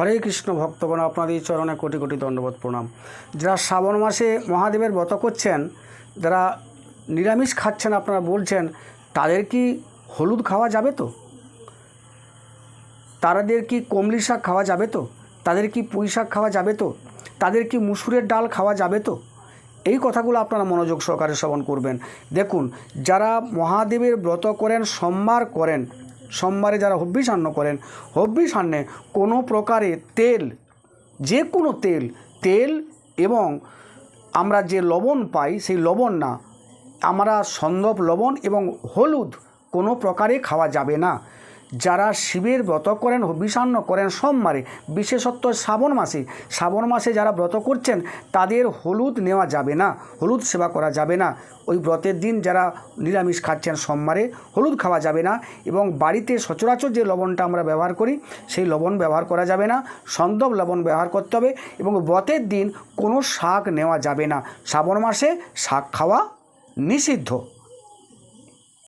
হরে কৃষ্ণ ভক্তগণ, আপনাদের চরণে কোটি কোটি দণ্ডবোধ, প্রণাম। যারা শ্রাবণ মাসে মহাদেবের ব্রত করছেন, যারা নিরামিষ খাচ্ছেন, আপনারা বলছেন, তাদের কি হলুদ খাওয়া যাবে তো? তাদের কি কমলি শাক খাওয়া যাবে তো? তাদের কি পুঁই শাক খাওয়া যাবে তো? তাদের কি মুসুরের ডাল খাওয়া যাবে তো? এই কথাগুলো আপনারা মনোযোগ সহকারে শ্রবণ করবেন। দেখুন, যারা মহাদেবের ব্রত করেন সোমবার করেন সোমবারে যারা হব্বিষান্ন করেন হব্বিষান্নে কোনো প্রকারে তেল যে কোনো তেল তেল এবং আমরা যে লবণ পাই সেই লবণ না, আমরা সন্দব লবণ এবং হলুদ কোনো প্রকারে খাওয়া যাবে না। যারা শিবের ব্রত করেন, বিষান্ন করেন সোমবারে বিশেষত শ্রাবণ মাসে। শ্রাবণ মাসে যারা ব্রত করছেন, তাদের হলুদ নেওয়া যাবে না, হলুদ সেবা করা যাবে না। ওই ব্রতের দিন যারা নিরামিষ খাচ্ছেন সোমবারে হলুদ খাওয়া যাবে না এবং বাড়িতে সচরাচর যে লবণটা আমরা ব্যবহার করি, সেই লবণ ব্যবহার করা যাবে না, সন্দব লবণ ব্যবহার করতে হবে এবং ব্রতের দিন কোনো শাক নেওয়া যাবে না। শ্রাবণ মাসে শাক খাওয়া নিষিদ্ধ।